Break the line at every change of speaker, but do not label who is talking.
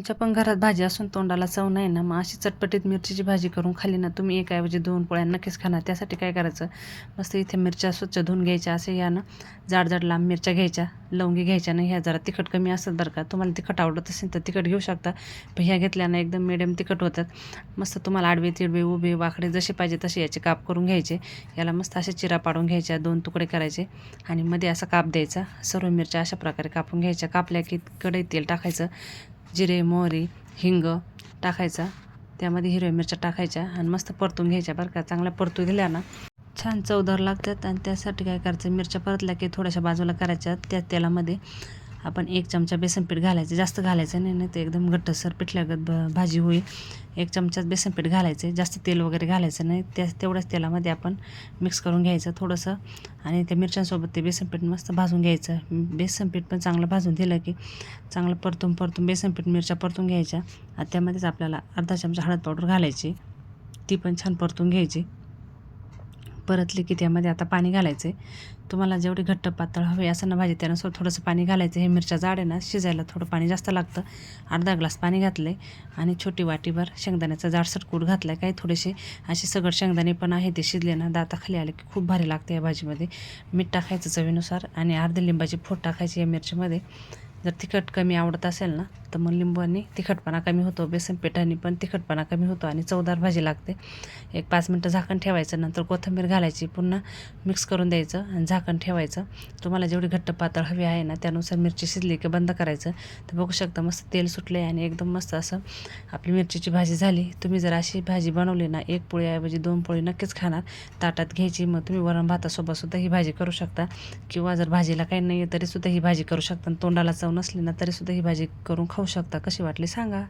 तुमच्या पण घरात भाजी असून तोंडाला चव नाही ना मग अशी चटपटीत मिरचीची भाजी करून खाली ना तुम्ही एकाऐवजी दोन पोळ्या नक्कीच खाणार. त्यासाठी काय करायचं? मस्त इथे मिरच्या स्वच्छ धुवून घ्यायच्या असे या ना जाड जाड लांब मिरच्या घ्यायच्या लवंगी घ्यायच्या ना ह्या जरा तिखट कमी असतात बरं का. तुम्हाला तिखट आवडत असेल तर तिखट घेऊ शकता पण ह्या घेतल्यानं एकदम मिडियम तिखट होतात. मस्त तुम्हाला आडवे तिडवे उभे वाकडे जसे पाहिजे तसे याचे काप करून घ्यायचे. याला मस्त असे चिरा पाडून घ्यायच्या दोन तुकडे करायचे. आणि मध्ये असा काप द्यायचा सर्व मिरच्या अशा प्रकारे कापून घ्यायच्या. कापल्या की कडे तेल टाकायचं. जिरे मोहरी हिंग टाकायचा. त्यामध्ये हिरव्या मिरच्या टाकायच्या आणि मस्त परतून घ्यायच्या बरं का. चांगल्या परतू दिल्या ना. छान चवदार लागतात आणि त्यासाठी काय करायचं मिरच्या परतल्या की थोड्याशा बाजूला करायच्या त्या तेलामध्ये आपण एक चमचा बेसन पीठ घालायचं जास्त घालायचं नाही नाही तर एकदम घट्टसर पिठल्यागत भाजी होईल. एक चमचा बेसन पीठ घालायचं जास्त तेल वगैरे घालायचं नाही त्या तेवढ्याच तेलामध्ये आपण मिक्स करून घ्यायचं थोडंसं. आणि त्या मिरच्यांसोबत ते बेसन पीठ मस्त भाजून घ्यायचं. बेसन पीठ पण चांगलं भाजून दिलं की चांगलं परतून परतून बेसन पीठ मिरच्या परतून घ्यायच्या. आणि त्यामध्येच आपल्याला अर्धा चमचा हळद पावडर घालायची. ती पण छान परतून घ्यायची. परतली की त्यामध्ये आता पाणी घालायचं आहे तुम्हाला जेवढी घट्ट पातळ हवे असं ना भाजी त्यानुसार थोडंसं पाणी घालायचं. हे मिरच्या जाड आहे ना शिजायला थोडं पाणी जास्त लागतं. अर्धा ग्लास पाणी घातलं आहे आणि छोटी वाटीभर शेंगदाण्याचा जाडसर कूट घातला आहे काही थोडेसे असे सगळं शेंगदाणे पण आहे ते शिजले ना दाताखाली आले की खूप भारी लागते या भाजीमध्ये. मीठ टाकायचं चवीनुसार आणि अर्धे लिंबाची फोड टाकायची या मिरचीमध्ये जर तिखट कमी आवडत असेल ना तर मग लिंबाने तिखटपणा कमी होतो बेसन पिठाने पण तिखटपणा कमी होतो आणि चवदार भाजी लागते. एक पाच मिनटं झाकण ठेवायचं नंतर कोथिंबीर घालायची पुन्हा मिक्स करून द्यायचं आणि झाकण ठेवायचं. तुम्हाला जेवढी घट्ट पातळ हवी आहे ना त्यानुसार मिरची शिजली की बंद करायचं. तर बघू शकता मस्त तेल सुटले आणि एकदम मस्त असं आपली मिरचीची भाजी झाली. तुम्ही जर अशी भाजी बनवली ना एक पोळीऐवजी दोन पोळी नक्कीच खाणार. ताटात घ्यायची मग तुम्ही वरण भातासोबतसुद्धा ही भाजी करू शकता. किंवा जर भाजीला काही नाही आहे तरीसुद्धा ही भाजी करू शकता. आणि तोंडाला चव नसली ना तरीसुद्धा ही भाजी करून खाऊ खाऊ शकता कशी वाटली सांगा.